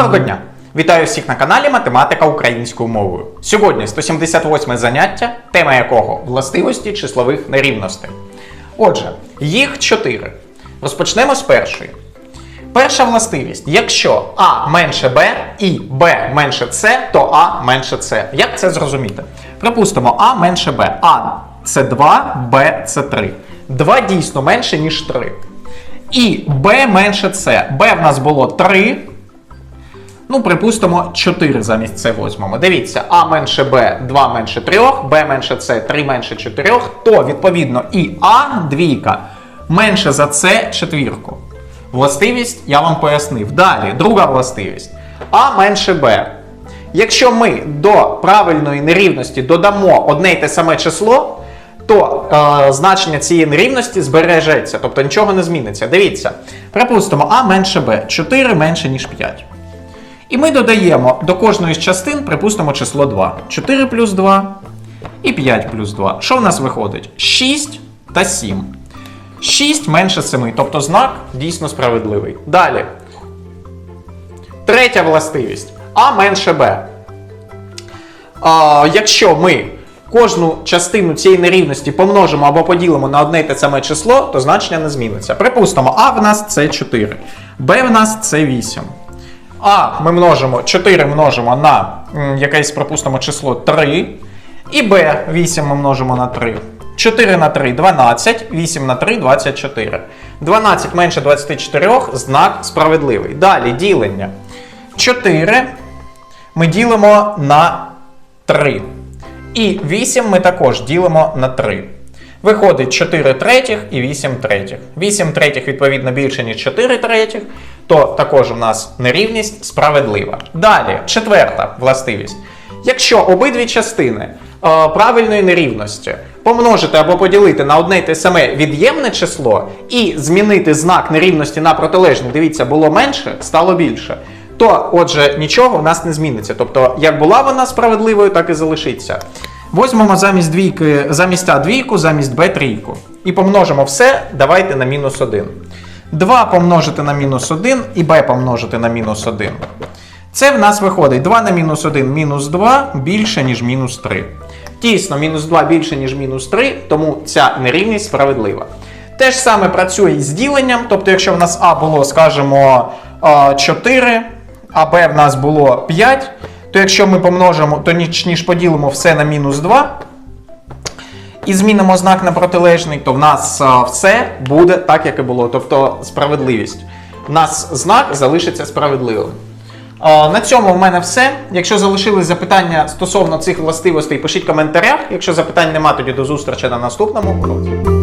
Доброго дня! Вітаю всіх на каналі Математика українською мовою. Сьогодні 178 заняття, тема якого властивості числових нерівностей. Отже, їх чотири. Розпочнемо з першої. Перша властивість: якщо А менше Б і Б менше С, то А менше С. Як це зрозуміти? Припустимо, А менше Б. А це 2, Б це 3. 2 дійсно менше, ніж 3. І Б менше С. Б в нас було 3. Ну, припустимо, 4 замість С возьмемо. Дивіться, А менше Б 2 менше 3, Б менше С 3 менше 4, то відповідно і А двійка менше за С четвірку. Властивість я вам пояснив. Далі, друга властивість. А менше Б. Якщо ми до правильної нерівності додамо одне й те саме число, то е, значення цієї нерівності збережеться, тобто нічого не зміниться. Дивіться, припустимо, А менше Б, 4 менше, ніж 5. І ми додаємо до кожної з частин, припустимо, число 2. 4 плюс 2 і 5 плюс 2. Що в нас виходить? 6 та 7. 6 менше 7, тобто знак дійсно справедливий. Далі. Третя властивість. А менше Б. А, якщо ми кожну частину цієї нерівності помножимо або поділимо на одне й те саме число, то значення не зміниться. Припустимо, А в нас це 4, Б в нас це 8. А ми множимо 4 множимо на якесь, припустимо, число 3. І Б 8 ми множимо на 3. 4 на 3 12, 8 на 3 24. 12 менше 24, знак справедливий. Далі ділення. 4 ми ділимо на 3. І 8 ми також ділимо на 3. Виходить 4 третіх і 8 третіх. 8 третіх, відповідно, більше, ніж 4 третіх, то також у нас нерівність справедлива. Далі, четверта властивість. Якщо обидві частини е, правильної нерівності помножити або поділити на одне й те саме від'ємне число і змінити знак нерівності на протилежний, дивіться, було менше, стало більше, то отже нічого в нас не зміниться. Тобто, як була вона справедливою, так і залишиться. Возьмемо замість двійки, замість А двійку, замість Б трійку. І помножимо все, давайте на мінус 1. 2 помножити на мінус 1 і b помножити на мінус 1. Це в нас виходить 2 на мінус 1 мінус 2 більше, ніж мінус 3. Дійсно, мінус 2 більше, ніж мінус 3, тому ця нерівність справедлива. Те ж саме працює і з діленням, тобто, якщо в нас А було, скажімо, 4, а Б в нас було 5, то якщо ми помножимо, то ніж поділимо все на мінус 2, і змінимо знак на протилежний, то в нас все буде так, як і було. Тобто справедливість. У нас знак залишиться справедливим. На цьому в мене все. Якщо залишились запитання стосовно цих властивостей, пишіть в коментарях. Якщо запитань нема, тоді до зустрічі на наступному уроці.